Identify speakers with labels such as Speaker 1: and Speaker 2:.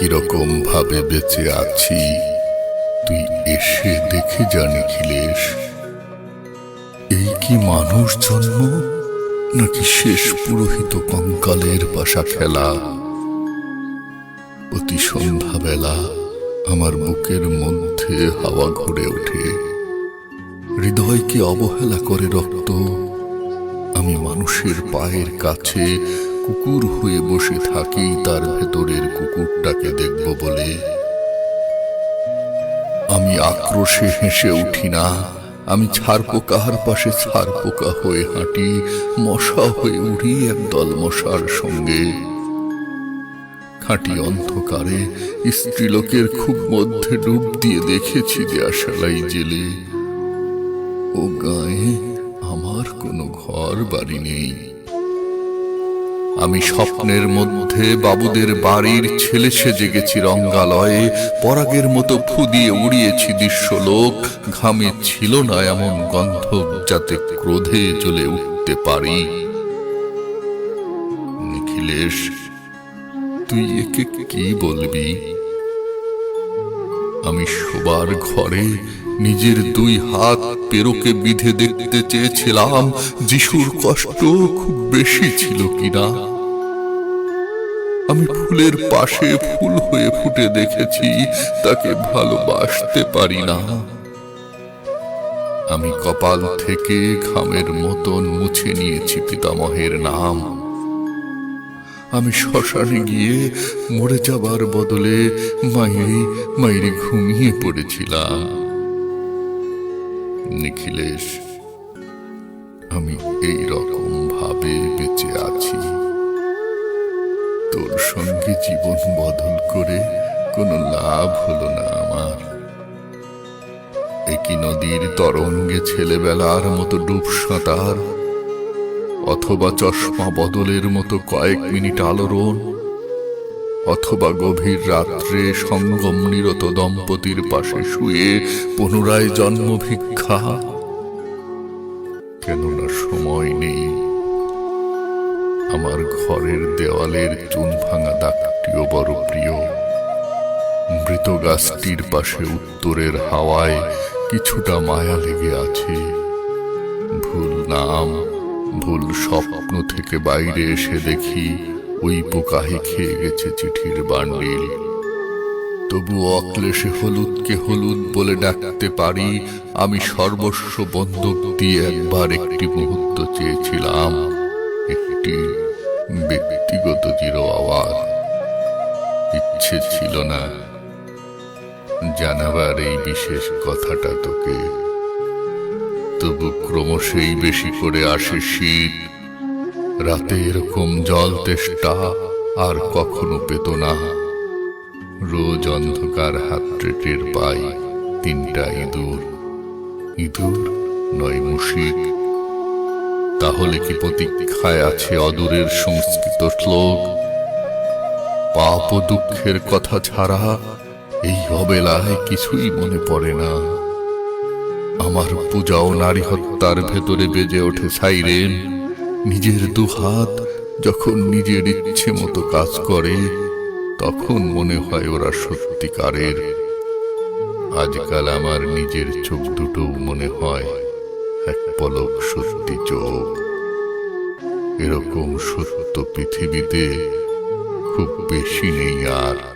Speaker 1: কীরকম ভাবে বেঁচে আছি? তুই এসে দেখে যা নিখিলেশ এই কি মানুষ জন্ম, নাকি শেষ পুরোহিত কঙ্কালের বাসা খেলা? অতি সন্ধ্যাবেলা আমার বুকের মধ্যে হাওয়া ঘুরে ওঠে। হৃদয়কে অবহেলা করে রক্ত। আমি মানুষের পায়ের কাছে কুকুর হয়ে বসে থাকি, তার ভেতরের কুকুরটাকে দেখব বলে। আমি আক্রোশে হেসে উঠি না, আমি ছাড় পোকার পাশে ছাড় পোকা হয়ে হাঁটি, মশা হয়ে উড়ি একদল মশার সঙ্গে। খাঁটি অন্ধকারে স্ত্রীলোকের খুব মধ্যে ডুব দিয়ে দেখেছি দেয়াশালাই জেলে। ও গায়ে আমার কোনো ঘর বাড়ি নেই। আমি স্বপ্নের মধ্যে বাবুদের বাড়ির ছেলে সেজে গেছি রঙ্গালয়ে, পরাগের মতো ফু দিয়ে উড়িয়েছি দৃশ্যলোক, ঘামে ছিল না এমন গন্ধ যাতে ক্রোধে জ্বলে উঠতে পারি। নিখিলেশ, তুই একে কি বলবি? আমি শোবার ঘরে নিজের দুই হাত পেরোকে বিধে দেখতে চেয়েছিলাম, যিশুর কষ্ট খুব বেশি ছিল কিনা। আমি ফুলের পাশে ফুল হয়ে ফুটে দেখেছি, তাকে ভালোবাসতে পারি না। আমি কপাল থেকে ঘামের মতন মুছে নিয়েছি পিতামহের নাম। আমি শ্মশানে গিয়ে মরে যাবার বদলে মায়েরি মায়েরি ঘুমিয়ে পড়েছিলাম। নিখিলেশ, আমি এই রকম ভাবে বেঁচে আছি। সঙ্গে জীবন বদল করে কোনো লাভ হলো না আমার। একই নদীর তরঙ্গে ছেলেবেলার মতো ডুব সাঁতার, অথবা চশমা বদলের মতো কয়েক মিনিট আলোড়ন, অথবা গভীর রাত্রে সঙ্গম নিরত দম্পতির পাশে শুয়ে পুনরায় জন্ম ভিক্ষা। কেননা সময় নেই। আমার ঘরের দেওয়ালের চুন ভাঙা প্রিয় মৃত গাছটির পাশে উত্তরের হাওয়ায় কিছুটা মায়া লেগে আছে। ভুল নাম, ভুল স্বপ্ন থেকে বাইরে এসে দেখি ওই পোকাহি খেয়ে গেছে চিঠির বান্ডিল। তবু অক্লেশে হলুদকে হলুদ বলে ডাকতে পারি, আমি সর্বস্ব বন্ধক দিয়ে একবার একটি মুহূর্ত চেয়েছিলাম, একটি ব্যক্তিগত জিরো আওয়াজ। ইচ্ছে ছিল না। জানাবার এই বিশেষ কথাটা তোকে। তবু ক্রমশই বেশি করে আসে শীত। রাতে এরকম জল তেষ্টা আর কখনো পেত না। রোজ অন্ধকার হাতড়ে পাই তিনটা ইঁদুর। ইঁদুর নয় মুশিক। তাহলে কি প্রতীক্ষায় আছে অদূরের সংস্কৃত শ্লোক? পাপ দুঃখের কথা ছাড়া এই অবেলায় কিছুই মনে পড়ে না। আমার পূজা ও নারী হত্যার ভেতরে বেজে ওঠে সাইরেন। নিজের দুহাত যখন নিজের ইচ্ছে মতো কাজ করে, তখন মনে হয় ওরা সত্যিকারের। আজকাল আমার নিজের চোখ দুটো মনে হয় এক পলক সত্যি চোখ। এরকম সত্য পৃথিবীতে খুব বেশি নেই আর।